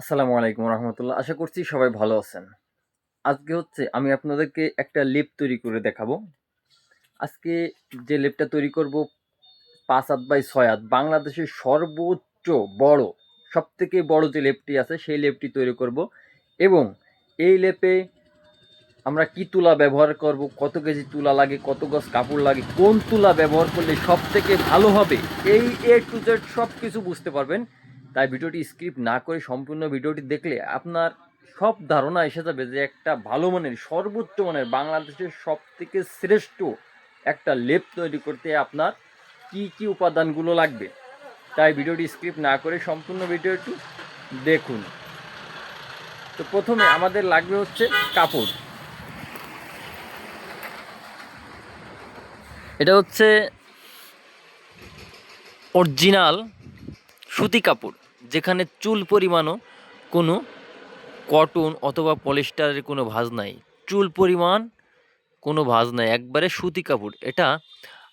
আসসালামু আলাইকুম রহমতুল্লাহ। আশা করছি সবাই ভালো আছেন। আজকে হচ্ছে আমি আপনাদেরকে একটা লেপ তৈরি করে দেখাবো। আজকে যে লেপটা তৈরি করব পাঁচ হাত বাই ছয় হাত, বাংলাদেশের সর্বোচ্চ বড় সব থেকে বড় যে লেপটি আছে সেই লেপটি তৈরি করব এবং এই লেপে আমরা কি তুলা ব্যবহার করব, কত কেজি তুলা লাগে, কত গজ কাপড় লাগে, কোন তুলা ব্যবহার করলে সব থেকে ভালো হবে, এই এ টু জেড সব কিছু বুঝতে পারবেন। তাই ভিডিওটি স্ক্রিপ্ট না করে সম্পূর্ণ ভিডিওটি দেখলে আপনার সব ধারণা এসে যাবে যে একটা ভালো মানের, সর্বোচ্চ মানের বাংলাদেশের সব থেকে শ্রেষ্ঠ একটা লেপ তৈরি করতে আপনার কি কি উপাদানগুলো লাগবে। তাই ভিডিওটি স্ক্রিপ্ট না করে সম্পূর্ণ ভিডিওটি দেখুন। তো প্রথমে আমাদের লাগবে হচ্ছে কাপড়। এটা হচ্ছে অরিজিনাল সুতি কাপড়। যেখানে চুল পরিমাণও কোনো কটন অথবা পলিস্টারের কোনো ভাজ নাই। চুল পরিমাণ কোনো ভাজ নাই। একবারে সুতি কাপড়। এটা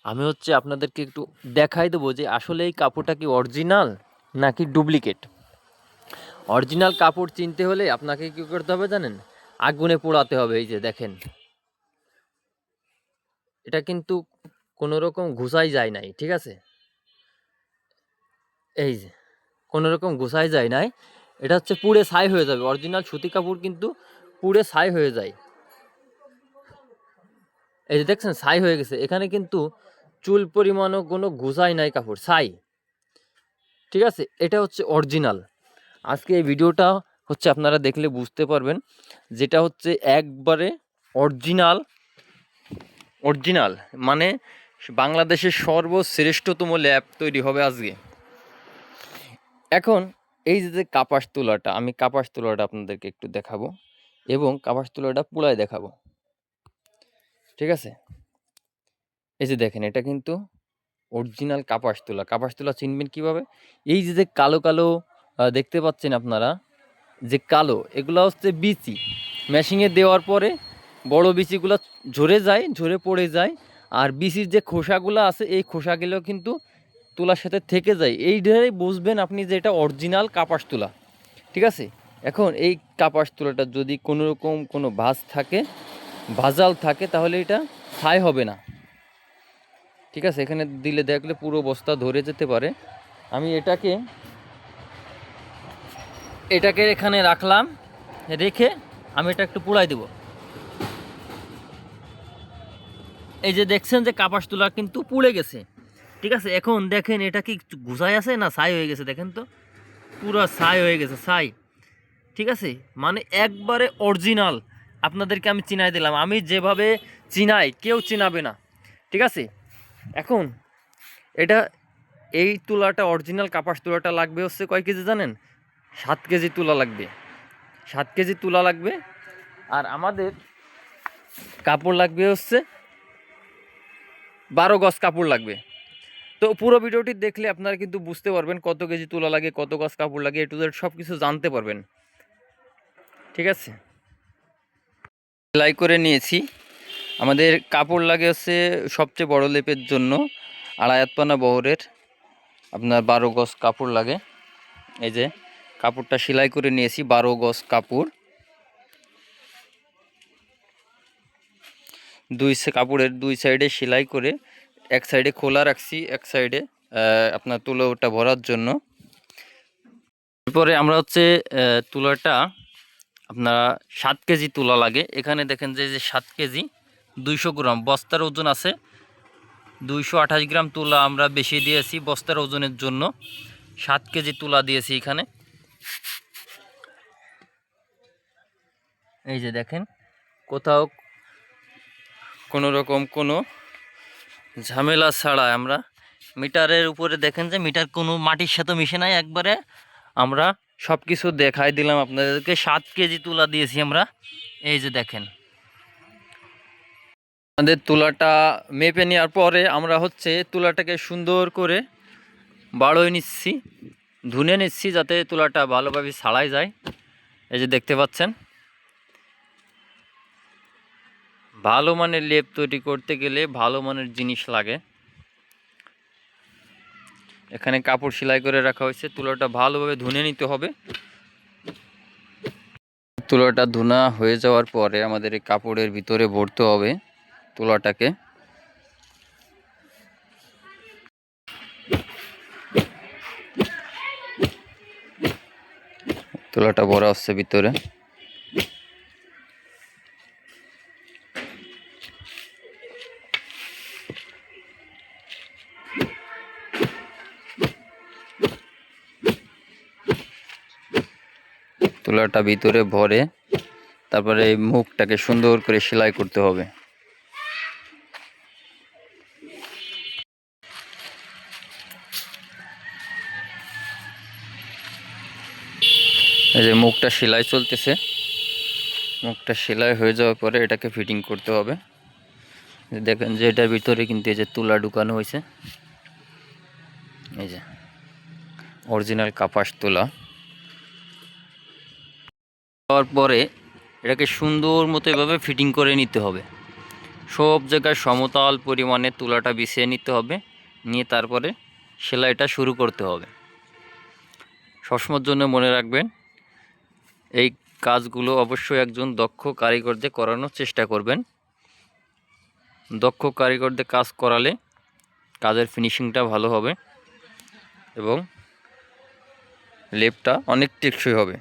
আমি হচ্ছে আপনাদেরকে একটু দেখাই দেবো যে আসলে এই কাপড়টা কি অরিজিনাল নাকি ডুপ্লিকেট? অরিজিনাল কাপড় চিনতে হলে আপনাকে কী করতে হবে জানেন? আগুনে পোড়াতে হবে, এই যে দেখেন। এটা কিন্তু কোনো রকম ঘুষাই যায় নাই, ঠিক আছে? এই যে। কোনো রকম গোছাই যায় নাই। এটা হচ্ছে পুড়ে ছাই হয়ে যাবে। অরিজিনাল সুতি কাপড় কিন্তু পুড়ে ছাই হয়ে যায়। এই যে দেখছেন, ছাই হয়ে গেছে। এখানে কিন্তু চুল পরিমাণও কোনো ঘুষাই নাই কাপড়, ছাই। ঠিক আছে? এটা হচ্ছে অরিজিনাল আজকে এই ভিডিওটা হচ্ছে আপনারা দেখলে বুঝতে পারবেন যেটা হচ্ছে একবারে অরিজিনাল অরিজিনাল মানে বাংলাদেশের সর্বশ্রেষ্ঠতম ল্যাব তৈরি হবে আজকে। এখন এই যে কাপাস তোলাটা, আমি কাপাস তোলাটা আপনাদেরকে একটু দেখাবো এবং কাপাস তুলাটা পুলায় দেখাবো। ঠিক আছে? এই যে দেখেন, এটা কিন্তু অরিজিনাল কাপাস তোলা। কাপাস তোলা চিনবেন কীভাবে? এই যে যে কালো কালো দেখতে পাচ্ছেন আপনারা? যে কালো, এগুলো হচ্ছে বিচি। মেশিনে দেওয়ার পরে বড় বিচিগুলো ঝরে যায়, ঝরে পড়ে যায়। আর বিচির যে খোসাগুলো আছে, এই খোসাগুলো কিন্তু তুলার সাথে থেকে যায়, এইটাই বুঝবেন আপনি যে এটা অরিজিনাল কাপাস তুলা। ঠিক আছে? এখন এই কাপাস তুলাটা যদি কোনো রকম কোনো ভাজ থাকে, ভাজাল থাকে, তাহলে এটা ছাই হবে না। ঠিক আছে? এখানে দিলে দেখলে পুরো বস্তা ধরে যেতে পারে। আমি এটাকে এটাকে এখানে রাখলাম, রেখে আমি এটা একটু পুড়াই দেব। এই যে দেখছেন যে কাপাস তুলা কিন্তু পুড়ে গেছে। ঠিক আছে, এখন দেখেন এটা কি ঘুষাই আছে না ছাই হয়ে গেছে, দেখেন তো। পুরো ছাই হয়ে গেছে, ছাই। ঠিক আছে? মানে একবারে অরিজিনাল আপনাদেরকে আমি চিনাই দিলাম। আমি যেভাবে চিনাই, কেউ চিনাবে না। ঠিক আছে? এখন এটা এই তুলাটা অরিজিনাল কাপাস তুলাটা লাগবে হচ্ছে কয় কেজি জানেন? সাত কেজি তুলা লাগবে। সাত কেজি তুলা লাগবে। আর আমাদের কাপড় লাগবে হচ্ছে বারো গজ কাপড় লাগবে। তো পুরো ভিডিওটি দেখলে আপনারা কিন্তু বুঝতে পারবেন কত কেজি তুলা লাগে, কত গাছ কাপড় লাগে, এ টু জেড সব কিছু জানতে পারবেন। ঠিক আছে? সেলাই করে নিয়েছি। আমাদের কাপড় লাগে হচ্ছে সবচেয়ে বড় লেপের জন্য আড়াইয়াতপানা বহরের। আপনার বারো গজ কাপড় লাগে। এই যে কাপড়টা সেলাই করে নিয়েছি, বারো গজ কাপড়। দুই কাপড়ের দুই সাইডে সেলাই করে এক সাইডে খোলা রাখছি, এক সাইডে আপনার তুলোটা ভরার জন্য। এরপরে আমরা হচ্ছে তুলাটা আপনারা সাত কেজি তুলা লাগে। এখানে দেখেন যে যে সাত কেজি, দুইশো গ্রাম। বস্তার ওজন আছে দুইশো আঠাশ গ্রাম তুলা আমরা বেশি দিয়েছি বস্তার ওজনের জন্য। সাত কেজি তুলা দিয়েছি এখানে। এই যে দেখেন, কোথাও কোনো রকম কোনো ঝামেলা ছাড়া আমরা মিটারের উপরে দেখেন যে মিটার কোনো মাটির সাথে মিশে নাই একবারে। আমরা সব কিছু দেখাই দিলাম আপনাদেরকে। সাত কেজি তুলা দিয়েছি আমরা। এই যে দেখেন। আমাদের তুলাটা মেপে নেওয়ার পরে আমরা হচ্ছে তুলাটাকে সুন্দর করে বাড়োয় নিচ্ছি, ধুনে নিচ্ছি যাতে তুলাটা ভালোভাবে ছাড়াই যায়। এই যে দেখতে পাচ্ছেন। ভালো মানের লেপ তৈরি করতে গেলে ভালো মানের জিনিস লাগে। এখানে কাপড় সেলাই করে রাখা হয়েছে। তুলোটা ভালোভাবে ধুনে নিতে হবে। তুলাটা ধুনা হয়ে যাওয়ার পরে আমাদের এই কাপড়ের ভিতরে ভরতে হবে তুলাটাকে। তুলাটা ভরা হচ্ছে ভিতরে। তুলাটা ভিতরে ভরে তারপরে এই মুখটাকে সুন্দর করে সেলাই করতে হবে। এই যে মুখটা সেলাই চলতেছে। মুখটা সেলাই হয়ে যাওয়ার পরে এটাকে ফিটিং করতে হবে। দেখেন যে এটার ভিতরে কিন্তু এই যে তুলা ঢুকানো হয়েছে। এই যে অরিজিনাল কাপাস তুলা। দেওয়ার পরে এটাকে সুন্দর মতো এভাবে ফিটিং করে নিতে হবে। সব জায়গায় সমতল পরিমাণে তুলাটা বিছিয়ে নিতে হবে, নিয়ে তারপরে সেলাইটা শুরু করতে হবে। সবসময়ের জন্য মনে রাখবেন, এই কাজগুলো অবশ্যই একজন দক্ষ কারিগরদের করানোর চেষ্টা করবেন। দক্ষ কারিগরদের কাজ করালে কাজের ফিনিশিংটা ভালো হবে এবং লেপটা অনেক টেকসই হবে।